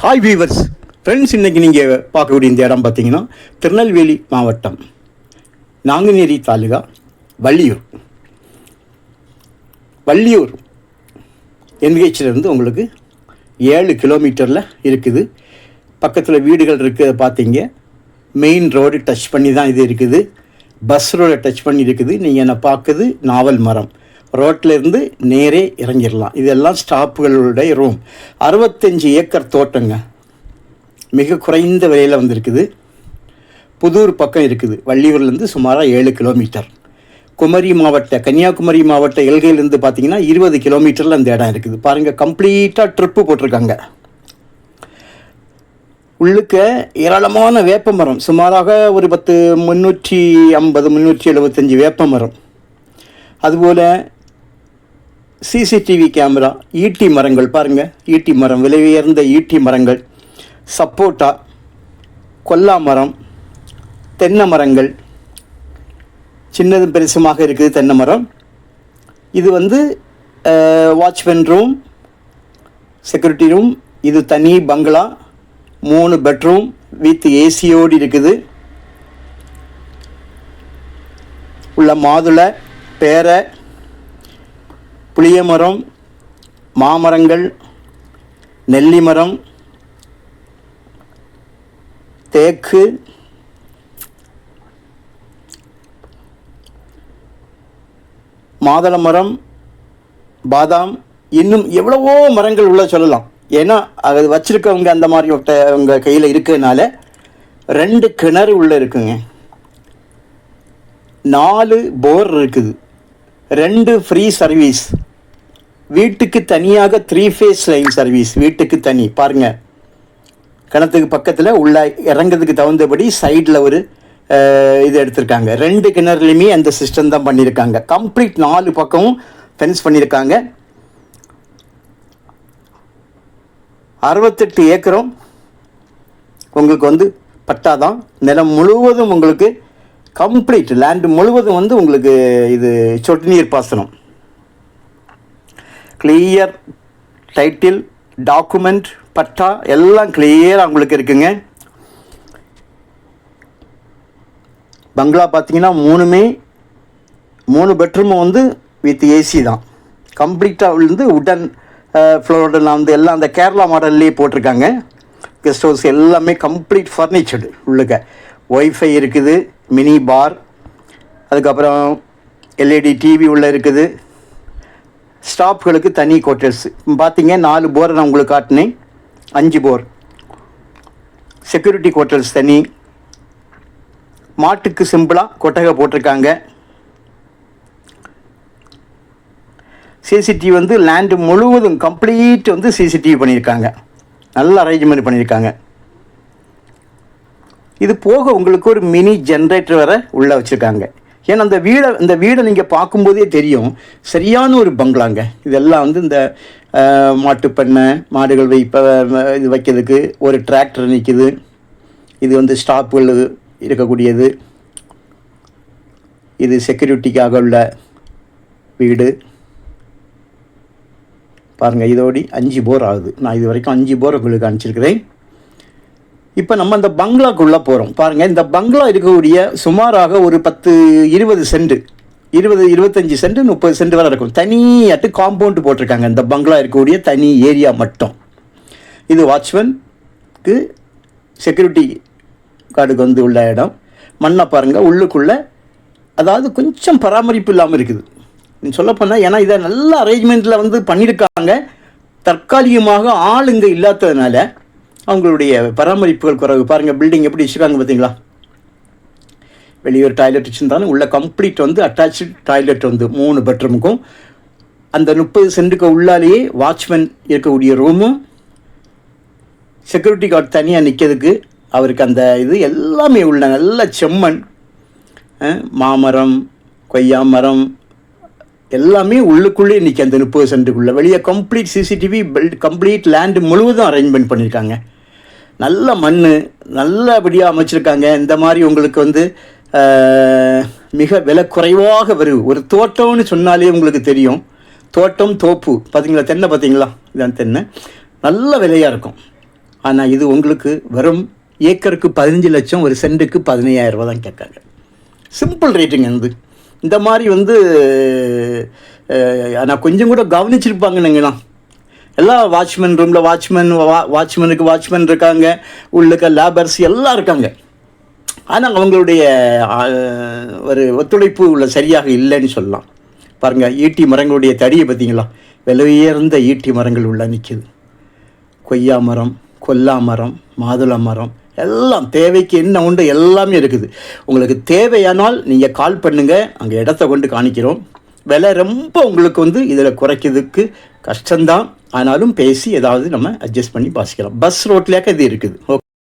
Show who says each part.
Speaker 1: Hi viewers friends இன்றைக்கி நீங்கள் பார்க்கக்கூடிய இந்த இடம் பார்த்தீங்கன்னா திருநெல்வேலி மாவட்டம் நாங்குநேரி தாலுகா வள்ளியூர். வள்ளியூர் என்ஹெச்சிலேருந்து உங்களுக்கு ஏழு கிலோமீட்டரில் இருக்குது. பக்கத்தில் வீடுகள் இருக்கிறத பார்த்தீங்க. மெயின் ரோடு டச் பண்ணி தான் இது இருக்குது. பஸ் ரோடை டச் பண்ணி இருக்குது. நீங்கள் என்னை பார்க்குது நாவல் மரம். ரோட்டிலேருந்து நேரே இறங்கிடலாம். இதெல்லாம் ஸ்டாப்புகளுடைய ரூம் அறுபத்தஞ்சு ஏக்கர் தோட்டங்க. மிக குறைந்த விலையில் வந்திருக்குது. புதூர் பக்கம் இருக்குது. வள்ளியூர்லேருந்து சுமாராக ஏழு கிலோமீட்டர். குமரி மாவட்ட கன்னியாகுமரி மாவட்ட எல்கையிலேருந்து பார்த்தீங்கன்னா இருபது கிலோமீட்டரில் அந்த இடம் இருக்குது. பாருங்கள் கம்ப்ளீட்டாக ட்ரிப்பு போட்டிருக்காங்க. உள்ளுக்க ஏராளமான வேப்ப மரம். சுமாராக ஒரு பத்து முந்நூற்றி ஐம்பது முந்நூற்றி எழுபத்தஞ்சி வேப்ப மரம். அதுபோல் சிசிடிவி கேமரா ஈட்டி மரங்கள் பாருங்கள் ஈட்டி மரம் விலை உயர்ந்த ஈட்டி மரங்கள். சப்போட்டா கொல்லா மரம் தென்னை மரங்கள். சின்னதும் பெருசுமாக இருக்குது தென்னை மரம். இது வந்து வாட்ச்மேன் ரூம் செக்யூரிட்டி ரூம் இது தனி பங்களா மூணு பெட்ரூம் வித் ஏசியோடு இருக்குது. உள்ள மாதுளை பேரை புளிய மரம் மாமரங்கள் நெல்லி மரம் தேக்கு மாதள மரம் பாதாம் இன்னும் எவ்வளவோ மரங்கள் உள்ள சொல்லலாம். ஏன்னா அது வச்சுருக்கவங்க அந்த மாதிரி அவங்க கையில் இருக்கிறதுனால ரெண்டு கிணறு உள்ளே இருக்குங்க. நாலு போர் இருக்குது. ரெண்டு ஃப்ரீ சர்வீஸ் வீட்டுக்கு தனியாக த்ரீ ஃபேஸ் லைன் சர்வீஸ் வீட்டுக்கு தனி. பாருங்கள் கிணத்துக்கு பக்கத்தில் உள்ள இறங்கிறதுக்கு தகுந்தபடி சைடில் ஒரு இது எடுத்திருக்காங்க. ரெண்டு கிணறுலையுமே அந்த சிஸ்டம் தான் பண்ணியிருக்காங்க கம்ப்ளீட் நாலு பக்கமும் ஃபென்ஸ் பண்ணியிருக்காங்க அறுபத்தெட்டு ஏக்கரும் உங்களுக்கு வந்து பட்டா தான் நிலம் முழுவதும் உங்களுக்கு கம்ப்ளீட் லேண்டு முழுவதும் வந்து உங்களுக்கு இது சொட்டு நீர் பாசனம். கிளியர் டைட்டில் டாக்குமெண்ட் பட்டா எல்லாம் கிளியராக உங்களுக்கு இருக்குங்க. பங்களா பார்த்தீங்கன்னா மூணுமே மூணு பெட்ரூமும் வந்து வித் ஏசி தான். கம்ப்ளீட்டாக வந்து உடன் ஃப்ளோரில் வந்து எல்லாம் அந்த கேரளா மாடல்லே போட்டிருக்காங்க. கெஸ்ட் ஹவுஸ் எல்லாமே கம்ப்ளீட் ஃபர்னிச்சர்டு உள்ளுக்க ஒய்ஃபை இருக்குது மினி பார் அதுக்கப்புறம் எல்இடி டிவி உள்ளே இருக்குது. ஸ்டாஃப்களுக்கு தனி குவார்ட்டர்ஸ் பார்த்தீங்க நாலு போர் நான் உங்களுக்கு காட்டினேன். அஞ்சு போர் செக்யூரிட்டி குவார்ட்டர்ஸ் தனி. மாட்டுக்கு சிம்பிளாக கொட்டகை போட்டிருக்காங்க. சிசிடிவி வந்து லேண்டு முழுவதும் கம்ப்ளீட் வந்து சிசிடிவி பண்ணியிருக்காங்க. நல்ல அரேஞ்ச்மெண்ட் பண்ணியிருக்காங்க. இது போக உங்களுக்கு ஒரு மினி ஜென்ரேட்டர் வர உள்ளே வச்சுருக்காங்க. ஏன்னா அந்த வீடை இந்த வீடை நீங்கள் பார்க்கும்போதே தெரியும் சரியான ஒரு பங்களாங்க. இதெல்லாம் வந்து இந்த மாட்டுப்பண்ணை மாடுகள் வைப்ப இது வைக்கிறதுக்கு ஒரு டிராக்டர் நிற்கிது இது வந்து ஸ்டாப்புகள் இருக்கக்கூடியது. இது செக்யூரிட்டிக்காக உள்ள வீடு. பாருங்கள் இதோடி அஞ்சு போர் ஆகுது. நான் இது வரைக்கும் அஞ்சு போர் உங்களுக்கு அனுப்பிச்சிருக்கிறேன். இப்போ நம்ம இந்த பங்களாக்குள்ளே போகிறோம் பாருங்கள் இந்த பங்களா இருக்கக்கூடிய சுமாராக ஒரு பத்து இருபது சென்ட். இருபது இருபத்தஞ்சி சென்ட் முப்பது சென்ட் வரை இருக்கும். தனியாட்டு காம்பவுண்டு போட்டிருக்காங்க. இந்த பங்களா இருக்கக்கூடிய தனி ஏரியா மட்டும். இது வாட்ச்மேனுக்கு செக்யூரிட்டி கார்டுக்கு வந்து உள்ள இடம். மண்ணை பாருங்கள் உள்ளுக்குள்ளே. அதாவது கொஞ்சம் பராமரிப்பு இல்லாமல் இருக்குது. நீ சொல்லப்போனால் ஏன்னா இதை நல்ல அரேஞ்ச்மெண்ட்டில் வந்து பண்ணியிருக்காங்க. தற்காலிகமாக ஆள் இங்கே இல்லாததுனால அவங்களுடைய பராமரிப்புகள் குறைவு. பாருங்கள் பில்டிங் எப்படி வச்சுருக்காங்க பார்த்தீங்களா? வெளியூர் டாய்லெட் வச்சுருந்தாலும் உள்ள கம்ப்ளீட் வந்து அட்டாச்சு டாய்லெட் வந்து மூணு பெட்ரூமுக்கும் அந்த முப்பது சென்ட்டுக்கு உள்ளாலேயே வாட்ச்மேன் இருக்கக்கூடிய ரூமும் செக்யூரிட்டி கார்டு தனியாக நிற்கிறதுக்கு அவருக்கு அந்த இது எல்லாமே உள்ள நல்ல செம்மண் மாமரம் கொய்யா மரம் எல்லாமே உள்ளுக்குள்ளே நிற்க அந்த முப்பது சென்ட்டுக்குள்ளே. வெளியே complete CCTV built complete land முழுவதும் அரேஞ்ச்மெண்ட் பண்ணியிருக்காங்க நல்ல மண் நல்லபடியாக அமைச்சிருக்காங்க. இந்த மாதிரி உங்களுக்கு வந்து மிக விலை குறைவாக வரும் ஒரு தோட்டம்னு சொன்னாலே உங்களுக்கு தெரியும். தோட்டம் தோப்பு. பார்த்தீங்களா தென்னை பார்த்தீங்களா இதான் தென்னை. நல்ல விலையாக இருக்கும். ஆனால் இது உங்களுக்கு வெறும் ஏக்கருக்கு பதினஞ்சு லட்சம் ஒரு சென்ட்டுக்கு பதினையாயிரம் ரூபா தான் கேட்காங்க. சிம்பிள் ரேட்டுங்க வந்து இந்த மாதிரி வந்து ஆனால் கொஞ்சம் கூட கவனிச்சிருப்பாங்கன்னுங்கண்ணா எல்லா வாட்ச்மேன் ரூமில் வாட்ச்மேன் வா வாட்ச்மேனுக்கு வாட்ச்மேன் இருக்காங்க. உள்ளுக்க லேபர்ஸ் எல்லாம் இருக்காங்க. ஆனால் அவங்களுடைய ஒரு ஒத்துழைப்பு உள்ள சரியாக இல்லைன்னு சொல்லலாம். பாருங்கள் ஈட்டி மரங்களுடைய தடியை பார்த்தீங்களா? விலை உயர்ந்த ஈட்டி மரங்கள் உள்ள நிற்கிது கொய்யா மரம் கொல்லா மரம் மாதுளை மரம் எல்லாம் தேவைக்கு என்ன உண்டு எல்லாமே இருக்குது. உங்களுக்கு தேவையானால் நீங்கள் கால் பண்ணுங்கள் அங்கே இடத்த கொண்டு காணிக்கிறோம். விலை ரொம்ப உங்களுக்கு வந்து இதில் குறைக்கிறதுக்கு கஷ்டம்தான். ஆனாலும் பேசி ஏதாவது நம்ம அட்ஜஸ்ட் பண்ணி பாசிக்கலாம் பஸ் ரோட்லேயாக்க இது இருக்குது. ஓகே